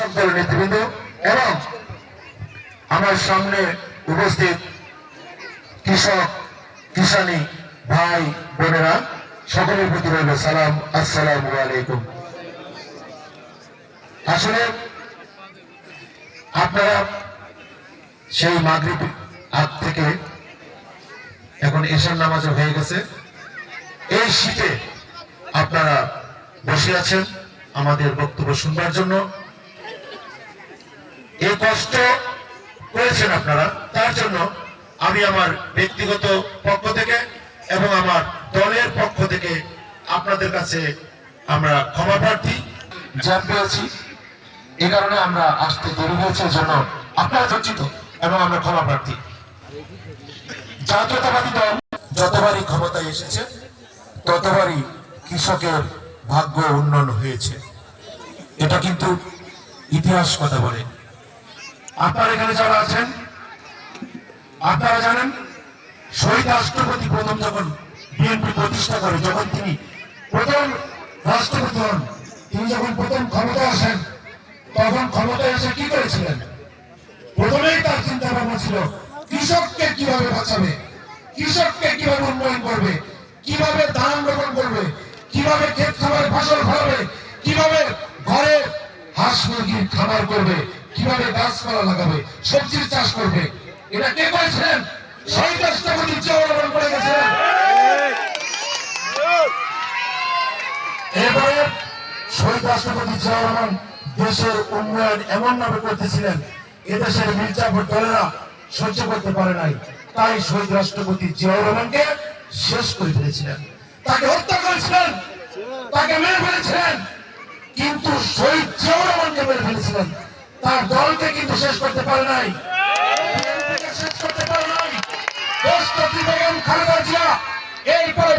সকল নেতৃবৃন্দ এবং আমার সামনে উপস্থিত কৃষক, কিষানি ভাই, বোনেরা, সকলের প্রতি রইল সালাম, আসসালাম আলাইকুম। আসলে আপনারা সেই মাগরিব আগ থেকে এখন এশার নামাজ হয়ে গেছে। এই শীতে আপনারা বসে আছেন আমাদের বক্তব্য শুনবার জন্য। এই কষ্ট করেছেন আপনারা। তার জন্য আমি আমার ব্যক্তিগত পক্ষ থেকে এবং আমার দলের পক্ষ থেকে আপনাদের কাছে আমরা ক্ষমা প্রার্থী। জ্যাম পেয়েছি এ কারণে আমরা আসতে দেরি হয়েছে জন্য আপনারা চর্চিত এবং আমরা ক্ষমা প্রার্থী। জাতীয়তাবাদী দল যতবারই ক্ষমতায় এসেছে, ততবারই কৃষকের ভাগ্য উন্নয়ন হয়েছে। এটা কিন্তু ইতিহাস কথা বলে। আপনারা এখানে যারা আছেন, আপনারা জানেন শহীদ রাষ্ট্রপতি প্রথম যখন বিএনপি প্রতিষ্ঠা করে, যখন তিনি প্রথম রাষ্ট্রপতি হন, তিনি যখন প্রথম ক্ষমতা আসেন, তখন ক্ষমতায় এসে কি করেছিলেন? প্রথমেই তার চিন্তা ভাবনা ছিল, কৃষককে কীভাবে বাঁচাবে? কৃষককে কীভাবে উন্নয়ন করবে? কীভাবে ধান রোপণ করবে? কীভাবে ক্ষেত খামার ফসল ফলাবে? কীভাবে ঘরে হাঁস মুরগির খামার করবে? কীভাবে গাছপালা লাগাবে, সবজির চাষ করবে, এটা কে করেছিলেন? শহীদ রাষ্ট্রপতি জিয়াউর করে গেছিলেন। এরপরে শহীদ রাষ্ট্রপতি জিয়াউর দেশের উন্নয়ন এমন ভাবে করতেছিলেন, এদেশের মির্জাপুর দলেরা সহ্য করতে পারে নাই। তাই শহীদ রাষ্ট্রপতি জিয়াউর রহমানকে শেষ করে ফেলেছিলেন। তাকে হত্যা করেছিলেন, তাকে মেরে ফেলেছিলেন, কিন্তু শহীদ জিয়াউর রহমানকে মেরে ফেলেছিলেন। তার দলকে কিন্তু শেষ করতে পারে নাই। শেষ করতে পারে নাই। দেশনেত্রী বেগম খালেদা জিয়া? এরপরে